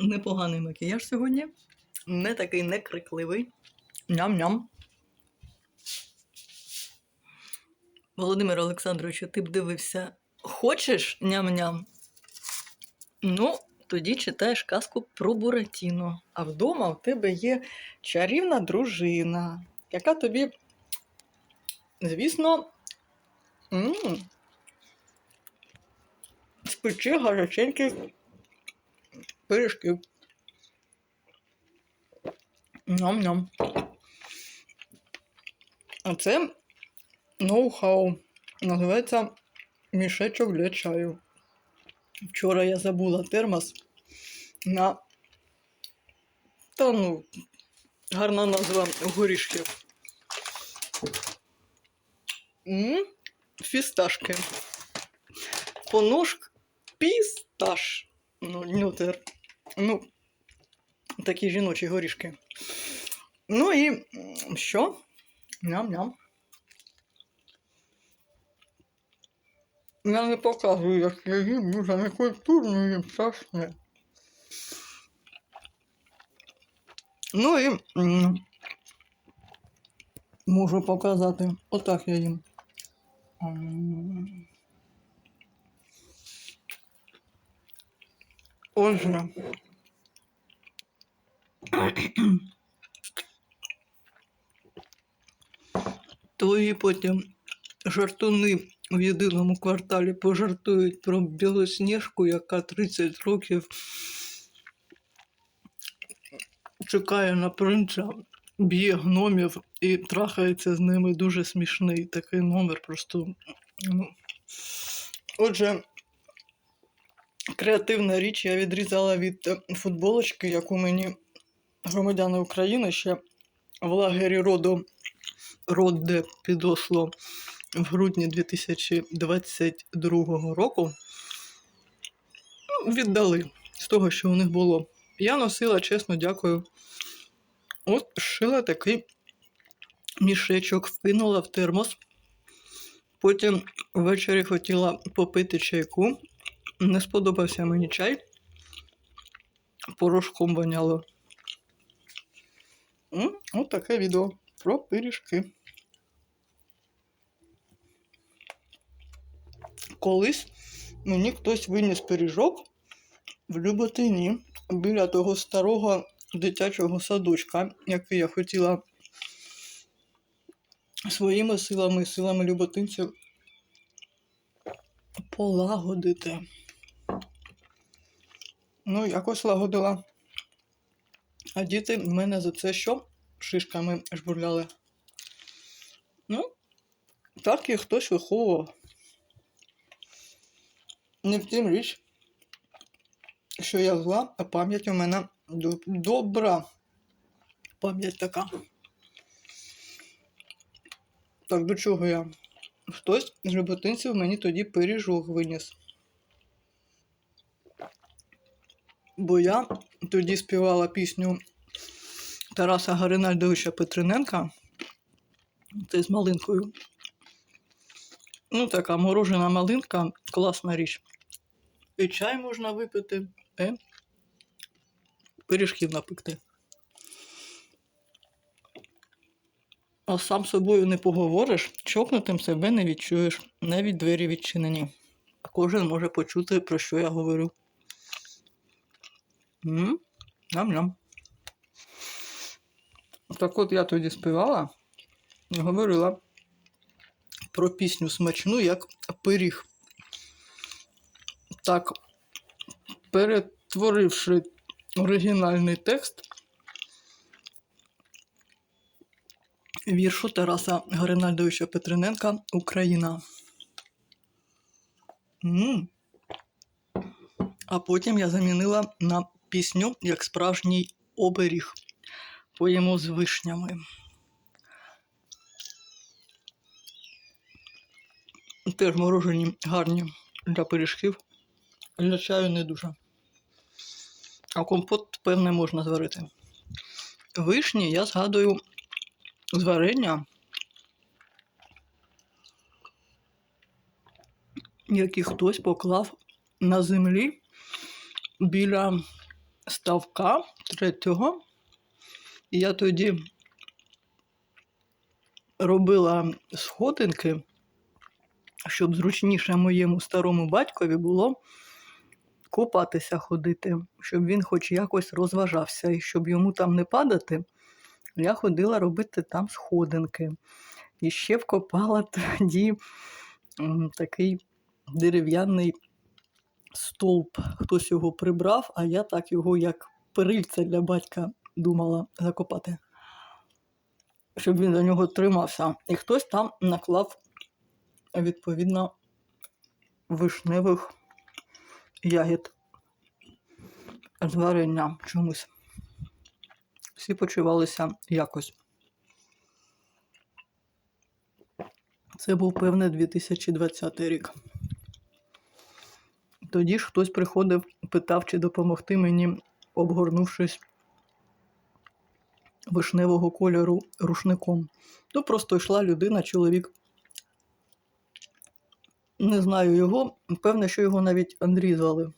Непоганий макіяж сьогодні. Не такий некрикливий. Ням-ням. Володимир Олександровичу, ти б дивився. Хочеш ням-ням? Ну, тоді читаєш казку про Буратіно. А вдома у тебе є чарівна дружина, яка тобі, звісно, спече гаряченьких пиріжків. Ням-ням. А це ноу-хау. Називається мішечок для чаю. Вчора я забула термос на. Та ну, гарна назва горішків. Фісташки. Поножк пісташ. Ну, нютер. Ну, такі жіночі горішки. Ну і що? Ням-ням. Я не показую, як я їм, дуже некультурно їм страшне. Ну і можу показати. Отак я їм. Отже. Твої потім жартуни в єдиному кварталі пожартують про білосніжку, яка 30 років чекає на принца, б'є гномів і трахається з ними дуже смішний такий номер. Просто. Ну. Отже, креативна річ я відрізала від е, футболочки, яку мені громадяни України ще в лагері роду Родде підосло в грудні 2022 року. Ну, Віддали з того, що у них було. Я носила, чесно, дякую. От шила такий мішечок, вкинула в термос. Потім ввечері хотіла попити чайку. Не сподобався мені чай. Порошком воняло. От таке відео про пиріжки. Колись мені хтось виніс пиріжок в Люботині біля того старого дитячого садочка, який я хотіла своїми силами силами люботинців полагодити. Ну, якось лагодила. А діти в мене за це що? Шишками жбурляли. Ну, так і хтось виховував. Не втім річ, що я зла, а пам'ять у мене добра. Пам'ять така. Так до чого я? Хтось з роботинців мені тоді пиріжок виніс. Бо я тоді співала пісню Тараса Гаринальдовича Петриненка. Це з малинкою. Ну, така морожена малинка, класна річ. І чай можна випити, е? пиріжків напекти. А сам собою не поговориш, чокнутим себе не відчуєш, навіть двері відчинені. Кожен може почути, про що я говорю. М? Ням-ням. Так от я тоді співала і говорила про пісню смачну, як пиріг. Так, перетворивши оригінальний текст віршу Тараса Гаринальдовича Петриненка Україна. М. А потім я замінила на пісню як справжній оберіг. Поїмо з вишнями. Теж морожені гарні для пиріжків. Для чаю не дуже. А компот, певне, можна зварити. Вишні я згадую з варення, які хтось поклав на землі біля ставка третього. Я тоді робила сходинки, щоб зручніше моєму старому батькові було купатися ходити, щоб він хоч якось розважався, і щоб йому там не падати, я ходила робити там сходинки. І ще вкопала тоді такий дерев'яний стовп. Хтось його прибрав, а я так його як перильце для батька думала закопати, щоб він за нього тримався. І хтось там наклав, відповідно, вишневих ягід з варення чомусь. Всі почувалися якось. Це був певне 2020 рік. Тоді ж хтось приходив, питав, чи допомогти мені, обгорнувшись вишневого кольору рушником. Ну, просто йшла людина, чоловік. Не знаю його, певне, що його навіть Андрій звали.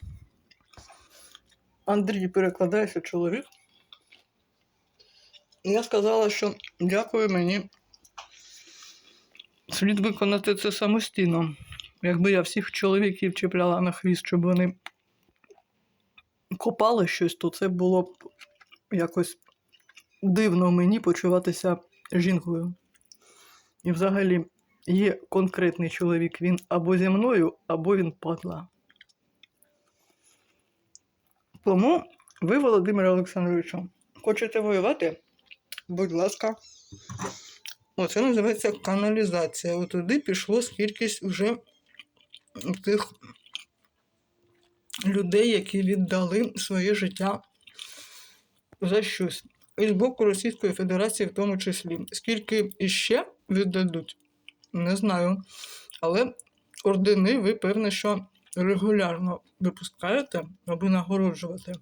Андрій перекладається чоловік. Я сказала, що дякую мені. Слід виконати це самостійно. Якби я всіх чоловіків чіпляла на хвіст, щоб вони копали щось, то це було б якось дивно мені почуватися жінкою. І взагалі є конкретний чоловік, він або зі мною, або він падла. Тому ви, Володимире Олександровичу, хочете воювати? Будь ласка. Оце називається каналізація. От туди пішло скількись вже тих людей, які віддали своє життя за щось. І з боку Російської Федерації в тому числі. Скільки іще віддадуть, не знаю. Але ордени ви, певне, що регулярно випускаєте, аби нагороджувати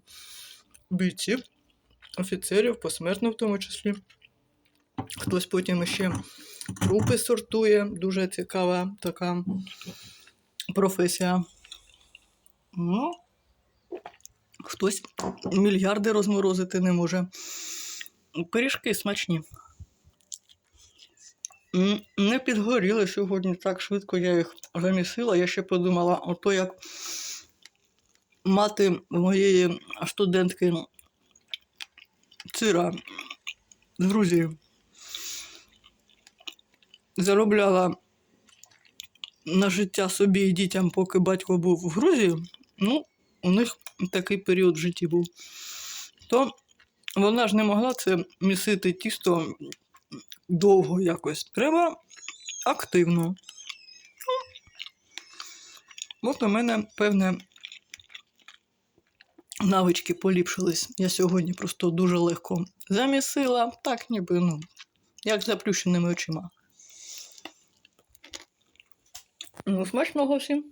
бійців, офіцерів, посмертно в тому числі. Хтось потім ще трупи сортує, дуже цікава така професія. Ну, хтось мільярди розморозити не може. Пиріжки смачні. Не підгоріли сьогодні так швидко я їх замісила. Я ще подумала, ото як мати моєї студентки Цира з Грузії заробляла на життя собі і дітям, поки батько був в Грузії, ну, у них такий період в житті був. То вона ж не могла це місити тісто довго якось. Треба активно. Ну, От у мене певне навички поліпшились. Я сьогодні просто дуже легко замісила, так ніби, ну, як з заплющеними очима. Ну, смачного всім.